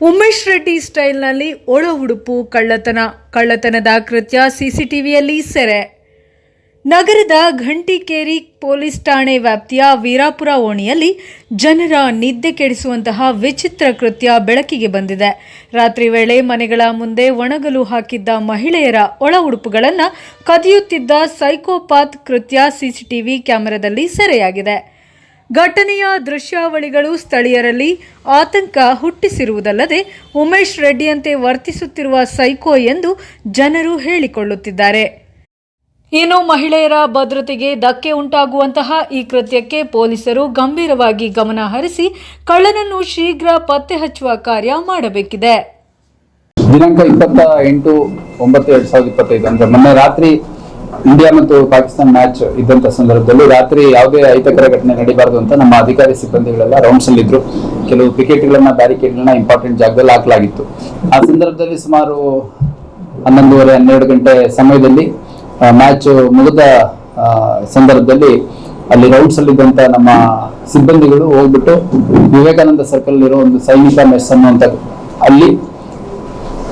ಉಮೇಶ್ ರೆಡ್ಡಿ ಸ್ಟೈಲ್ನಲ್ಲಿ ಒಳ ಉಡುಪು, ಕಳ್ಳತನ, ಕಳ್ಳತನದ ಕೃತ್ಯ, ಸಿಸಿಟಿವಿಯಲ್ಲಿ ಸೆರೆ. ನಗರದ ಘಂಟಿಕೇರಿ ಪೊಲೀಸ್ ಠಾಣೆ ವ್ಯಾಪ್ತಿಯ ವೀರಾಪುರ ಓಣಿಯಲ್ಲಿ ಜನರ ನಿದ್ದೆ ಕೆಡಿಸುವಂತಹ ವಿಚಿತ್ರ ಕೃತ್ಯ ಬೆಳಕಿಗೆ ಬಂದಿದೆ. ರಾತ್ರಿ ವೇಳೆ ಮನೆಗಳ ಮುಂದೆ ಒಣಗಲು ಹಾಕಿದ್ದ ಮಹಿಳೆಯರ ಒಳ ಉಡುಪುಗಳನ್ನು ಕದಿಯುತ್ತಿದ್ದ ಸೈಕೋಪಾತ್ ಕೃತ್ಯ ಸಿಸಿಟಿವಿ ಕ್ಯಾಮೆರಾದಲ್ಲಿ ಸೆರೆಯಾಗಿದೆ. ಘಟನೆಯ ದೃಶ್ಯಾವಳಿಗಳು ಸ್ಥಳೀಯರಲ್ಲಿ ಆತಂಕ ಹುಟ್ಟಿಸಿರುವುದಲ್ಲದೆ ಉಮೇಶ್ ರೆಡ್ಡಿಯಂತೆ ವರ್ತಿಸುತ್ತಿರುವ ಸೈಕೋ ಎಂದು ಜನರು ಹೇಳಿಕೊಳ್ಳುತ್ತಿದ್ದಾರೆ. ಇನ್ನು ಮಹಿಳೆಯರ ಭದ್ರತೆಗೆ ಧಕ್ಕೆ ಉಂಟಾಗುವಂತಹ ಈ ಕೃತ್ಯಕ್ಕೆ ಪೊಲೀಸರು ಗಂಭೀರವಾಗಿ ಗಮನ ಹರಿಸಿ ಕಳ್ಳನನ್ನು ಶೀಘ್ರ ಪತ್ತೆ ಹಚ್ಚುವ ಕಾರ್ಯ ಮಾಡಬೇಕಿದೆ. ದಿನಾಂಕ ಇಪ್ಪತ್ತ ಎಂಟು ಒಂಬತ್ತು ಎರಡ್ ಸಾವಿರದ ಇಪ್ಪತ್ತೈದು ಅಂದ್ರೆ ಮೊನ್ನೆ ರಾತ್ರಿ ಇಂಡಿಯಾ ಮತ್ತು ಪಾಕಿಸ್ತಾನ ಮ್ಯಾಚ್ ಇದ್ದಂತ ಸಂದರ್ಭದಲ್ಲಿ ರಾತ್ರಿ ಯಾವುದೇ ಅಹಿತಕರ ಘಟನೆ ನಡೀಬಾರದು ಅಂತ ನಮ್ಮ ಅಧಿಕಾರಿ ಸಿಬ್ಬಂದಿಗಳೆಲ್ಲ ರೌಂಡ್ಸ್ ಅಲ್ಲಿ ಇದ್ರು. ಕೆಲವು ಕ್ರಿಕೆಟ್ಗಳನ್ನ ಬ್ಯಾರಿಕೇಡ್ಗಳನ್ನ ಇಂಪಾರ್ಟೆಂಟ್ ಜಾಗದಲ್ಲಿ ಹಾಕಲಾಗಿತ್ತು. ಆ ಸಂದರ್ಭದಲ್ಲಿ ಸುಮಾರು ಹನ್ನೊಂದುವರೆ, ಹನ್ನೆರಡು ಗಂಟೆ ಸಮಯದಲ್ಲಿ ಮ್ಯಾಚ್ ಮುಗಿದ ಸಂದರ್ಭದಲ್ಲಿ ಅಲ್ಲಿ ರೌಂಡ್ಸ್ ಅಲ್ಲಿ ಇದ್ದಂತ ನಮ್ಮ ಸಿಬ್ಬಂದಿಗಳು ಹೋಗ್ಬಿಟ್ಟು ವಿವೇಕಾನಂದ ಸರ್ಕಲ್ ಇರೋ ಒಂದು ಸೈನಿಕ ಮೆಸ್ ಅನ್ನುವಂತ ಅಲ್ಲಿ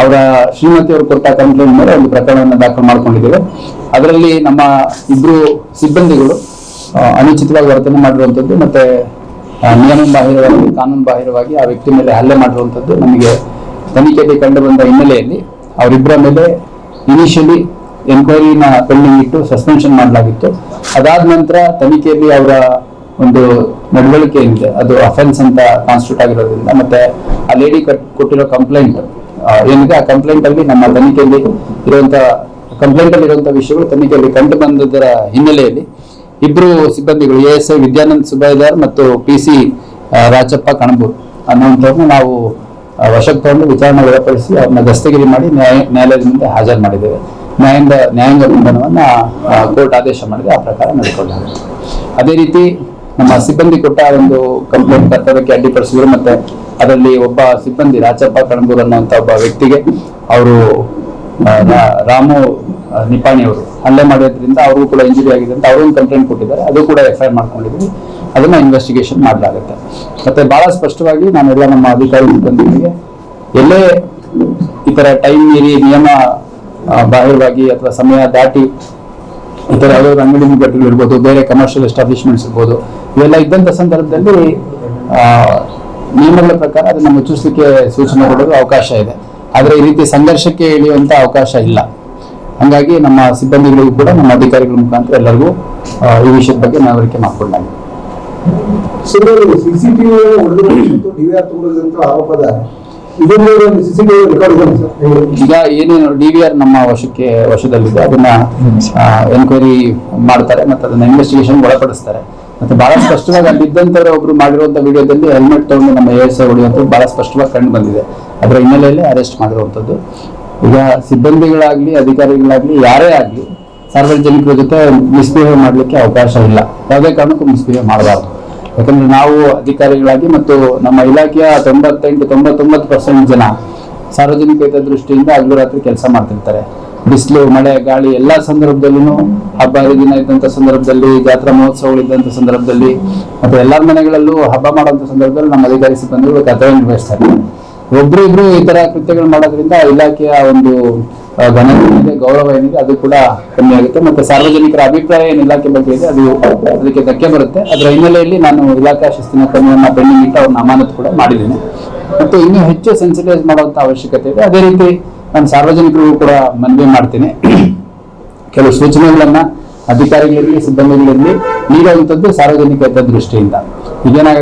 ಅವರ ಶ್ರೀಮತಿ ಅವರು ಕೊಟ್ಟ ಕಂಪ್ಲೇಂಟ್ ಮೇಲೆ ಒಂದು ಪ್ರಕರಣವನ್ನು ದಾಖಲು ಮಾಡ್ಕೊಂಡಿದ್ದೇವೆ. ಅದರಲ್ಲಿ ನಮ್ಮ ಇಬ್ಬರು ಸಿಬ್ಬಂದಿಗಳು ಅನುಚಿತವಾಗಿ ವರ್ತನೆ ಮಾಡಿರುವಂಥದ್ದು ಮತ್ತೆ ನಿಯಮ ಬಾಹಿರವಾಗಿ, ಕಾನೂನು ಬಾಹಿರವಾಗಿ ಆ ವ್ಯಕ್ತಿ ಮೇಲೆ ಹಲ್ಲೆ ಮಾಡಿರುವಂಥದ್ದು ನಮಗೆ ತನಿಖೆಯಲ್ಲಿ ಕಂಡು ಬಂದ ಹಿನ್ನೆಲೆಯಲ್ಲಿ ಅವರಿಬ್ಬರ ಮೇಲೆ ಇನಿಷಿಯಲಿ ಎನ್ಕ್ವೈರಿನ ಪೆಂಡಿಂಗ್ ಇಟ್ಟು ಸಸ್ಪೆನ್ಷನ್ ಮಾಡಲಾಗಿತ್ತು. ಅದಾದ ನಂತರ ತನಿಖೆಯಲ್ಲಿ ಅವರ ಒಂದು ನಡವಳಿಕೆ ಏನಿದೆ, ಅದು ಅಫೆನ್ಸ್ ಅಂತ ಕಾನ್ಸ್ಟಿಟ್ಯೂಟ್ ಆಗಿರೋದ್ರಿಂದ, ಮತ್ತೆ ಆ ಲೇಡಿ ಕೊಟ್ಟಿರೋ ಕಂಪ್ಲೇಂಟ್ ಏನಿದೆ? ಆ ಕಂಪ್ಲೇಂಟ್ ಅಲ್ಲಿ ನಮ್ಮ ತನಿಖೆಯಲ್ಲಿ ಇರುವಂತಹ ಕಂಪ್ಲೇಂಟ್ ಅಲ್ಲಿ ಇರುವಂತಹ ವಿಷಯಗಳು ತನಿಖೆಯಲ್ಲಿ ಕಂಡು ಬಂದದರ ಹಿನ್ನೆಲೆಯಲ್ಲಿ ಇಬ್ರು ಸಿಬ್ಬಂದಿಗಳು A S I Vidyanand Subedar ಮತ್ತು ಪಿ ಸಿ ರಾಜಪ್ಪ ಕಣಬೂರ್ ಅನ್ನುವಂಥವ್ರನ್ನ ನಾವು ವಶಕ್ಕೆ ತಗೊಂಡು ವಿಚಾರಣೆ ಒಳಪಡಿಸಿ ಅವ್ರನ್ನ ದಸ್ತಗಿರಿ ಮಾಡಿ ನ್ಯಾಯ ನ್ಯಾಯಾಲಯದ ಮುಂದೆ ಹಾಜರು ಮಾಡಿದ್ದೇವೆ. ನ್ಯಾಯಾಂಗ ನ್ಯಾಯಾಂಗ ಬಂಧನವನ್ನ ಕೋರ್ಟ್ ಆದೇಶ ಮಾಡಿದೆ. ಆ ಪ್ರಕಾರ ನಡೆದುಕೊಂಡಾರೆ ಅದೇ ರೀತಿ ನಮ್ಮ ಸಿಬ್ಬಂದಿ ಕೊಟ್ಟ ಒಂದು ಕಂಪ್ಲೇಂಟ್ ಕರ್ತವ್ಯಕ್ಕೆ ಅಡ್ಡಿಪಡಿಸಿದ್ರು. ಮತ್ತೆ ಅದರಲ್ಲಿ ಒಬ್ಬ ಸಿಬ್ಬಂದಿ ರಾಚಪ್ಪ ಕಣಬೂರ್ ಅನ್ನುವಂತ ಒಬ್ಬ ವ್ಯಕ್ತಿಗೆ ಅವರು ರಾಮು ನಿಪಾಣಿ ಅವರು ಹಲ್ಲೆ ಮಾಡಿದ್ರಿಂದ ಅವರು ಕೂಡ ಇಂಜುರಿ ಆಗಿದೆ ಅಂತ ಅವರು ಒಂದು ಕಂಪ್ಲೇಂಟ್ ಕೊಟ್ಟಿದ್ದಾರೆ. ಅದು ಕೂಡ ಎಫ್ ಐ ಆರ್ ಅದನ್ನ ಇನ್ವೆಸ್ಟಿಗೇಷನ್ ಮಾಡಲಾಗುತ್ತೆ. ಮತ್ತೆ ಬಹಳ ಸ್ಪಷ್ಟವಾಗಿ ನಾನೆಲ್ಲ ನಮ್ಮ ಅಧಿಕಾರಿ ಸಿಬ್ಬಂದಿಗಳಿಗೆ ಎಲ್ಲೇ ಈ ತರ ಟೈಮ್ ಮೀರಿ ನಿಯಮ ಬಾಹಿರವಾಗಿ ಅಥವಾ ಸಮಯ ದಾಟಿ ಈ ತರ ಯಾವ್ದಾದ್ರು ಅಂಗಡಿ ಮುಗ್ಗಟ್ಟುಗಳು ಇರ್ಬೋದು, ಬೇರೆ ಕಮರ್ಷಿಯಲ್ ಎಸ್ಟಾಬ್ಲಿಷ್ಮೆಂಟ್ಸ್ ಇರ್ಬೋದು, ಇವೆಲ್ಲ ಇದ್ದಂತ ಸಂದರ್ಭದಲ್ಲಿ ನಿಯಮಗಳ ಪ್ರಕಾರ ಅದನ್ನ ಮುಚ್ಚಿಸಲಿಕ್ಕೆ ಸೂಚನೆ ಕೊಡೋದು ಅವಕಾಶ ಇದೆ. ಆದರೆ ಈ ರೀತಿ ಸಂಘರ್ಷಕ್ಕೆ ಇಳಿಯುವಂತ ಅವಕಾಶ ಇಲ್ಲ. ಹಾಗಾಗಿ ನಮ್ಮ ಸಿಬ್ಬಂದಿಗಳಿಗೂ ಕೂಡ ನಮ್ಮ ಅಧಿಕಾರಿಗಳ ಮುಖಾಂತರ ಎಲ್ಲರಿಗೂ ಈ ವಿಷಯದ ಬಗ್ಗೆ ಮನವರಿಕೆ ಮಾಡ್ಕೊಂಡಾಗಿದೆ ಈಗ ಏನೇನು ಡಿವಿಆರ್ ನಮ್ಮ ವಶಕ್ಕೆ ವಶದಲ್ಲಿದೆ. ಅದನ್ನ ಎನ್ಕ್ವೈರಿ ಮಾಡ್ತಾರೆ ಮತ್ತೆ ಅದನ್ನ ಇನ್ವೆಸ್ಟಿಗೇಷನ್ ಒಳಪಡಿಸ್ತಾರೆ. ಮತ್ತೆ ಬಹಳ ಸ್ಪಷ್ಟವಾಗಿ ಅಲ್ಲಿ ಇದ್ದಂತವ್ರು ಒಬ್ರು ಮಾಡಿರುವಂತ ವಿಡಿಯೋದಲ್ಲಿ ಹೆಲ್ಮೆಟ್ ತಗೊಂಡು ನಮ್ಮ ಎಸ್ ಹೊಡೆಯುವಂಥದ್ದು ಬಹಳ ಸ್ಪಷ್ಟವಾಗಿ ಕಂಡು ಬಂದಿದೆ. ಅದರ ಹಿನ್ನೆಲೆಯಲ್ಲಿ ಅರೆಸ್ಟ್ ಮಾಡಿರುವಂಥದ್ದು ಈಗ ಸಿಬ್ಬಂದಿಗಳಾಗ್ಲಿ, ಅಧಿಕಾರಿಗಳಾಗ್ಲಿ, ಯಾರೇ ಆಗ್ಲಿ ಸಾರ್ವಜನಿಕರ ಜೊತೆ ಮಿಸ್ಬಿಹೇವ್ ಮಾಡ್ಲಿಕ್ಕೆ ಅವಕಾಶ ಇಲ್ಲ. ಯಾವುದೇ ಕಾರಣಕ್ಕೂ ಮಿಸ್ಬಿಹೇವ್ ಮಾಡಬಾರ್ದು. ಯಾಕಂದ್ರೆ ನಾವು ಅಧಿಕಾರಿಗಳಾಗಿ ಮತ್ತು ನಮ್ಮ ಇಲಾಖೆಯ ತೊಂಬತ್ತೆಂಟು ತೊಂಬತ್ತೊಂಬತ್ತು ಪರ್ಸೆಂಟ್ ಜನ ಸಾರ್ವಜನಿಕ ಹಿತದೃಷ್ಟಿಯಿಂದ ಹಗಲು ರಾತ್ರಿ ಕೆಲಸ ಮಾಡ್ತಿರ್ತಾರೆ. ಬಿಸಿಲು, ಮಳೆ, ಗಾಳಿ ಎಲ್ಲಾ ಸಂದರ್ಭದಲ್ಲೂ ಹಬ್ಬ, ಹರಿದಿನ ಇದ್ದಂಥ ಸಂದರ್ಭದಲ್ಲಿ, ಜಾತ್ರಾ ಮಹೋತ್ಸವಗಳು ಇದ್ದಂತ ಸಂದರ್ಭದಲ್ಲಿ, ಮತ್ತೆ ಎಲ್ಲರ ಮನೆಗಳಲ್ಲೂ ಹಬ್ಬ ಮಾಡುವಂತ ಸಂದರ್ಭದಲ್ಲಿ ನಮ್ಮ ಅಧಿಕಾರಿ ಸಿಬ್ಬಂದಿಗಳು ಕರ್ತವ್ಯ ನಿರ್ವಹಿಸ್ತಾರೆ. ಒಬ್ರಿಬ್ರು ಈ ತರ ಕೃತ್ಯಗಳು ಮಾಡೋದ್ರಿಂದ ಇಲಾಖೆಯ ಒಂದು ಘನ ಏನಿದೆ, ಗೌರವ ಏನಿದೆ, ಅದು ಕೂಡ ಕಮ್ಮಿ ಆಗುತ್ತೆ. ಮತ್ತೆ ಸಾರ್ವಜನಿಕರ ಅಭಿಪ್ರಾಯ ಏನು ಇಲಾಖೆ ಬಗ್ಗೆ ಇದೆ, ಅದು ಅದಕ್ಕೆ ಧಕ್ಕೆ ಬರುತ್ತೆ. ಅದರ ಹಿನ್ನೆಲೆಯಲ್ಲಿ ನಾನು ಇಲಾಖಾ ಶಿಸ್ತಿನ ಕ್ರಮವನ್ನು ಬೆನ್ನಿಟ್ಟು ಅವ್ರನ್ನ ಅಮಾನತು ಕೂಡ ಮಾಡಿದ್ದೀನಿ. ಮತ್ತು ಇನ್ನೂ ಹೆಚ್ಚು ಸೆನ್ಸಿಟೈಸ್ ಮಾಡುವಂತ ಅವಶ್ಯಕತೆ ಇದೆ. ಅದೇ ರೀತಿ ನಾನು ಸಾರ್ವಜನಿಕರಿಗೂ ಕೂಡ ಮನವಿ ಮಾಡ್ತೀನಿ. ಕೆಲವು ಸೂಚನೆಗಳನ್ನ ಅಧಿಕಾರಿಗಳಿರಲಿ ಸಿಬ್ಬಂದಿಗಳಿರಲಿ ನೀಡುವಂಥದ್ದು ಸಾರ್ವಜನಿಕ ದೃಷ್ಟಿಯಿಂದ. ಈಗೇನಾಗ